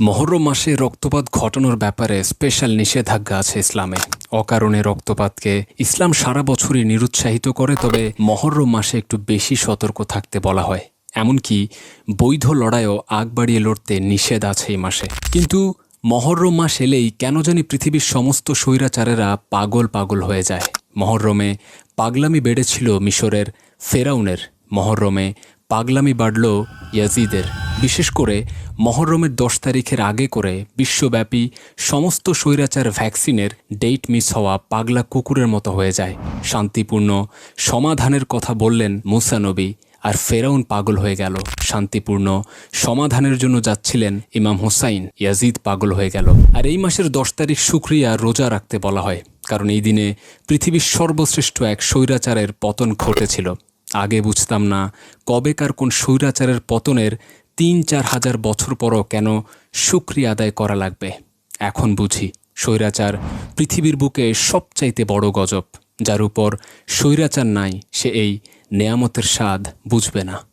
মহরম মাসে রক্তপাত ঘটানোর ব্যাপারে স্পেশাল নিষেধাজ্ঞা আছে ইসলামে। অকারণে রক্তপাতকে ইসলাম সারা বছরই নিরুৎসাহিত করে, তবে মহরম মাসে একটু বেশি সতর্ক থাকতে বলা হয়। এমনকি বৈধ লড়াইও আগ বাড়িয়ে লড়তে নিষেধ আছে এই মাসে। কিন্তু মহরম মাস এলেই কেন জানি পৃথিবীর সমস্ত স্বৈরাচারেরা পাগল পাগল হয়ে যায়। মহরমে পাগলামি বেড়েছিল মিশরের ফেরাউনের। মহরমে পাগলামি বাড়ল ইয়াজিদের। বিশেষ করে মহরমের দশ তারিখের আগে করে বিশ্বব্যাপী সমস্ত স্বৈরাচার ভ্যাকসিনের ডেট মিস হওয়া পাগলা কুকুরের মতো হয়ে যায়। শান্তিপূর্ণ সমাধানের কথা বললেন মুসানবী আর ফেরাউন পাগল হয়ে গেল। শান্তিপূর্ণ সমাধানের জন্য যাচ্ছিলেন ইমাম হুসাইন, ইয়াজিদ পাগল হয়ে গেল। আর এই মাসের দশ তারিখ শুক্রিয়া রোজা রাখতে বলা হয়, কারণ এই দিনে পৃথিবীর সর্বশ্রেষ্ঠ এক স্বৈরাচারের পতন ঘটেছিল। আগে বুঝতাম না কবেকার কোন স্বৈরাচারের পতনের তিন চার হাজার বছর পরও কেন সুক্রিয়া আদায় করা লাগবে? এখন বুঝি স্বৈরাচার পৃথিবীর বুকে সবচাইতে বড় গজব, যার উপর স্বৈরাচার নাই, সে এই নেয়ামতের স্বাদ বুঝবে না।